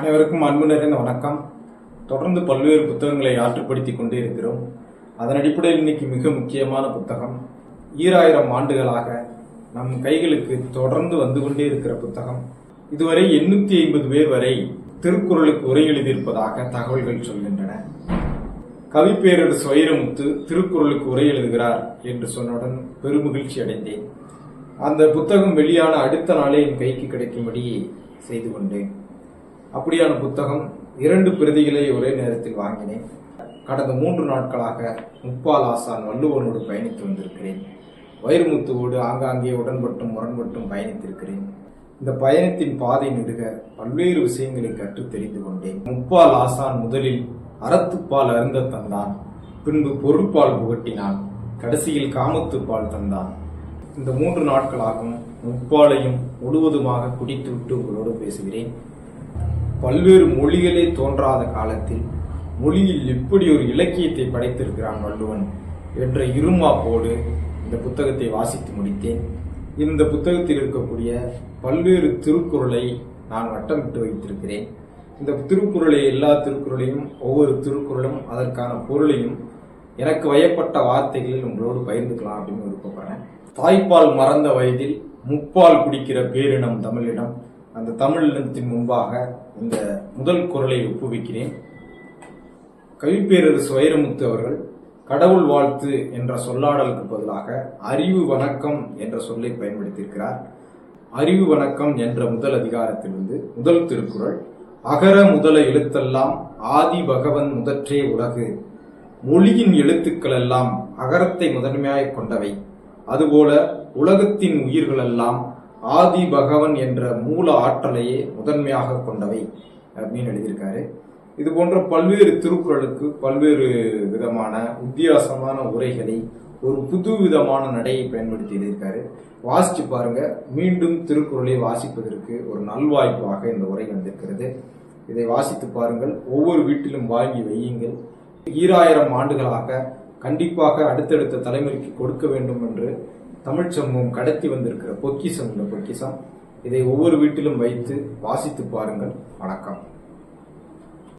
அனைவருக்கும் அன்பு நிறைந்த வணக்கம். தொடர்ந்து பல்வேறு புத்தகங்களை ஆற்றுப்படுத்தி கொண்டே இருக்கிறோம் அதன் அடிப்படையில் இன்னைக்கு மிக முக்கியமான புத்தகம் ஈராயிரம் ஆண்டுகளாக நம் கைகளுக்கு தொடர்ந்து வந்து கொண்டே இருக்கிற புத்தகம். இதுவரை எண்ணூத்தி ஐம்பது பேர் வரை திருக்குறளுக்கு உரை எழுதியிருப்பதாக தகவல்கள் சொல்கின்றன. கவிப்பேரர் சுவைரமுத்து திருக்குறளுக்கு உரை எழுதுகிறார் என்று சொன்னவுடன் பெருமகிழ்ச்சி அடைந்தேன். அந்த புத்தகம் வெளியான அடுத்த நாளே என் கைக்கு கிடைக்கும்படி செய்து கொண்டேன். அப்படியான புத்தகம் இரண்டு பிரதிகளை ஒரே நேரத்தில் வாங்கினேன். கடந்த மூன்று நாட்களாக முப்பால் ஆசான் வள்ளுவனோடு பயணித்து வந்திருக்கிறேன். வைரமுத்துவோடு ஆங்காங்கே உடன்பட்டும் முரண்பட்டும் பயணித்திருக்கிறேன். இந்த பயணத்தின் பாதை நெடுக பல்வேறு விஷயங்களை கற்று தெரிந்து கொண்டேன். முப்பால் ஆசான் முதலில் அறத்துப்பால் அருந்த தந்தான். பின்பு பொருட்பால் புகட்டினான். கடைசியில் காமத்துப்பால் தந்தான். இந்த மூன்று நாட்களாகவும் முப்பாலையும் முழுவதுமாக குடித்துவிட்டு உங்களோடு பேசுகிறேன். பல்வேறு மொழிகளே தோன்றாத காலத்தில் மொழியில் இப்படி ஒரு இலக்கியத்தை படைத்திருக்கிறான் வள்ளுவன் என்ற இருமாப்போடு இந்த புத்தகத்தை வாசித்து முடித்தேன். இந்த புத்தகத்தில் இருக்கக்கூடிய பல்வேறு திருக்குறளை நான் வட்டமிட்டு வைத்திருக்கிறேன். இந்த திருக்குறளை எல்லா திருக்குறளையும் ஒவ்வொரு திருக்குறளும் அதற்கான பொருளையும் எனக்கு வயப்பட்ட வார்த்தைகளில் உங்களோடு பகிர்ந்துக்கலாம் அப்படின்னு விருப்பப்படுறேன். தாய்ப்பால் மறந்த வயதில் முப்பால் குடிக்கிற பேரினம் தமிழிடம். அந்த தமிழ் தமிழினத்தின் முன்பாக இந்த முதல் குரலை ஒப்புவிக்கிறேன். கவிப்பேரரசு வைரமுத்து அவர்கள் கடவுள் வாழ்த்து என்ற சொல்லாடலுக்கு பதிலாக அறிவு வணக்கம் என்ற சொல்லை பயன்படுத்தியிருக்கிறார். அறிவு வணக்கம் என்ற முதல் அதிகாரத்திலிருந்து முதல் திருக்குறள் அகர முதல எழுத்தெல்லாம் ஆதி பகவன் முதற்றே உலகு மொழியின் எழுத்துக்கள் எல்லாம் அகரத்தை முதன்மையாக கொண்டவை அதுபோல உலகத்தின் உயிர்களெல்லாம் ஆதி பகவன் என்ற மூல ஆற்றலையே முதன்மையாக கொண்டவை அப்படின்னு எழுதியிருக்காரு. இது போன்ற பல்வேறு திருக்குறளுக்கு பல்வேறு விதமான வித்தியாசமான உரைகளை ஒரு புது விதமான நடையை பயன்படுத்தி எழுதியிருக்காரு. வாசிச்சு பாருங்க. மீண்டும் திருக்குறளை வாசிப்பதற்கு ஒரு நல்வாய்ப்பாக இந்த உரை வந்திருக்கிறது. இதை வாசித்து பாருங்கள். ஒவ்வொரு வீட்டிலும் வாங்கி வையுங்கள். ஈராயிரம் ஆண்டுகளாக கண்டிப்பாக அடுத்தடுத்த தலைமுறைக்கு கொடுக்க வேண்டும் என்று தமிழ் சமூகம் கடத்தி வந்திருக்கிற பொக்கிசம் இந்த பொக்கிசம் இதை ஒவ்வொரு வீட்டிலும் வைத்து வாசித்து பாருங்கள். வணக்கம்.